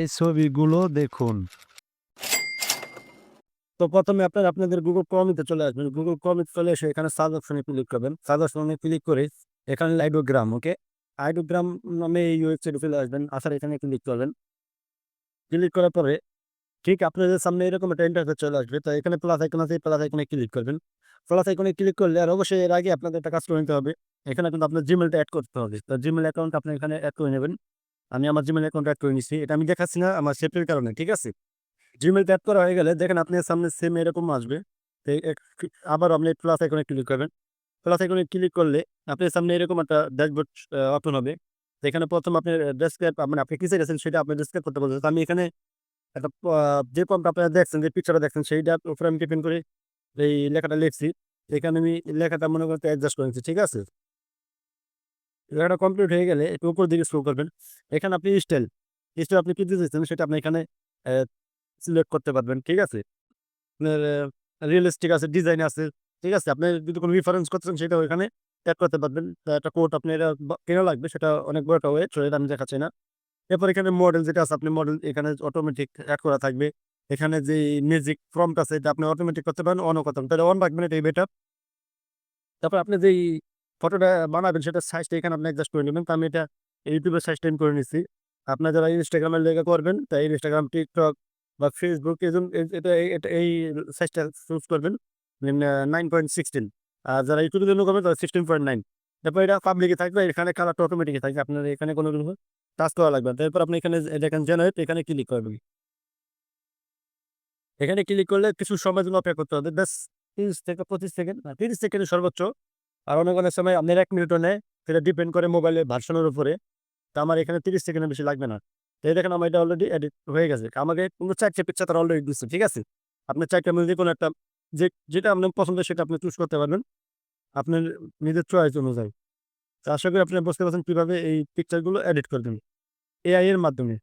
এই ছবিগুলো দেখুন। তো প্রথমে আপনার, আপনাদের গুগল ক্রমিতে চলে আসবেন। গুগল ক্রমিতে চলে এসে এখানে সার্চ অপশনে ক্লিক করবেন। সার্চ অপশনে ক্লিক করে এখানে আইডোগ্রাম ওকে আইডোগ্রাম নামে এই ওয়েবসাইটে চলে আসবেন। আসার এখানে ক্লিক করবেন। ক্লিক করার পরে ঠিক আপনাদের সামনে এরকম একটা ইন্টারফেস চলে আসবে। তো এখানে প্লাস আইকন আছে প্লাস আইকনে ক্লিক করবেন। প্লাস আইকনে ক্লিক করলে আর অবশ্যই এর আগে আপনাদের একটা কাজ করে নিতে হবে। এখানে কিন্তু আপনার জিমেলটা অ্যাড করতে হবে। তো জিমেল অ্যাকাউন্ট আপনি এখানে অ্যাড করে নেবেন। আমি আমার জিমেল অ্যাকাউন্ট অ্যাড করে নিচ্ছি এটা আমি দেখাচ্ছি না আমার সেফটির কারণে ঠিক আছে? জিমেল অ্যাড করা হয়ে গেলে দেখেন আপনার সামনে সেম এরকম আসবে। আবার আপনি প্লাস আইকনে ক্লিক করবেন। প্লাস আইকনে ক্লিক করলে আপনার সামনে এরকম একটা ড্যাশবোর্ড ওপেন হবে। তো এখানে প্রথম আপনি ডেসক্রাইব মানে আপনি কিসে গেছেন সেটা আপনি ডেসক্রাইব করতে বলছেন আমি এখানে একটা যে পম্পটা আপনারা দেখছেন যে পিকচারটা দেখছেন সেইটা উপরে আমি টিপেন করে এই লেখাটা লিখছি। এখানে আমি লেখাটা মনে করতে অ্যাডজাস্ট করে নিচ্ছি, ঠিক আছে? লেখাটা কমপ্লিট হয়ে গেলে একটু উপর দিকে স্ক্রল করবেন। এখানে আপনি স্টাইল স্টাইল আপনি কি দিতেছেন সেটা আপনি এখানে সিলেক্ট করতে পারবেন, ঠিক আছে? আপনার রিয়েলিস্টিক আছে ডিজাইন আছে, ঠিক আছে? আপনি যদি কোনো রিফারেন্স করতেছেন সেটা ওইখানে অ্যাড করতে পারবেন। একটা কোড আপনি এটা কেনা লাগবে, সেটা অনেক বড় একটা ওয়েট সেটা আমি দেখাচ্ছি না। এরপর এখানে মডেল যেটা আছে, আপনি মডেল এখানে অটোমেটিক অ্যাড করা থাকবে। এখানে যে মিউজিক ফ্রমট আছে, এটা আপনি অটোমেটিক করতে পারেন অনও করতে পারেন। তাহলে অন রাখবেন এটা বেটার তারপর আপনি যেই ফটোটা বানাবেন সেটা সাইজটা এখানে আপনি অ্যাডজাস্ট করে নেবেন। তো আমি এটা ইউটিউবের সাইজটা আমি করে নিচ্ছি আপনার যারা ইনস্টাগ্রামের লেখা করবেন তাই ইনস্টাগ্রাম টিকটক বা ফেসবুক এই এটা, এই- সাইজটা চুজ করবেন। নাইন পয়েন্ট সিক্সটিন আর যারা ইউটিউবের জন্য করবেন, তারা সিক্সটিন পয়েন্ট নাইন তারপর এটা পাবলিকে থাকবে, এখানে কালারটা অটোমেটিক থাকবে আপনার এখানে কোনো কিছু টাচ করা লাগবে। তারপর আপনি এখানে দেখেন জেনারেট এখানে ক্লিক করবেন। এখানে ক্লিক করলে কিছু সময় জন্য অপেক্ষা করতে হবে। ব্যাস, তিরিশ থেকে পঁচিশ সেকেন্ড তিরিশ সেকেন্ড সর্বোচ্চ আর অনেক অনেক সময় আপনার এক মিনিটও নেয় সেটা ডিপেন্ড করে মোবাইলের ভার্সনের উপরে। তো আমার এখানে তিরিশ সেকেন্ডের বেশি লাগবে না। তো এই দেখেন, আমার এটা অলরেডি এডিট হয়ে গেছে। আমাকে কোনো চারটে পিকচার তারা অলরেডি দিচ্ছে ঠিক আছে? আপনার চারটার মধ্যে কোনো একটা, যে, যেটা আপনার পছন্দ সেটা আপনি চুজ করতে পারবেন। আপনার নিজের চয়েস অনুযায়ী। তো আশা করি আপনি বুঝতে পারছেন কীভাবে এই পিকচারগুলো এডিট করবেন এআই এর মাধ্যমে।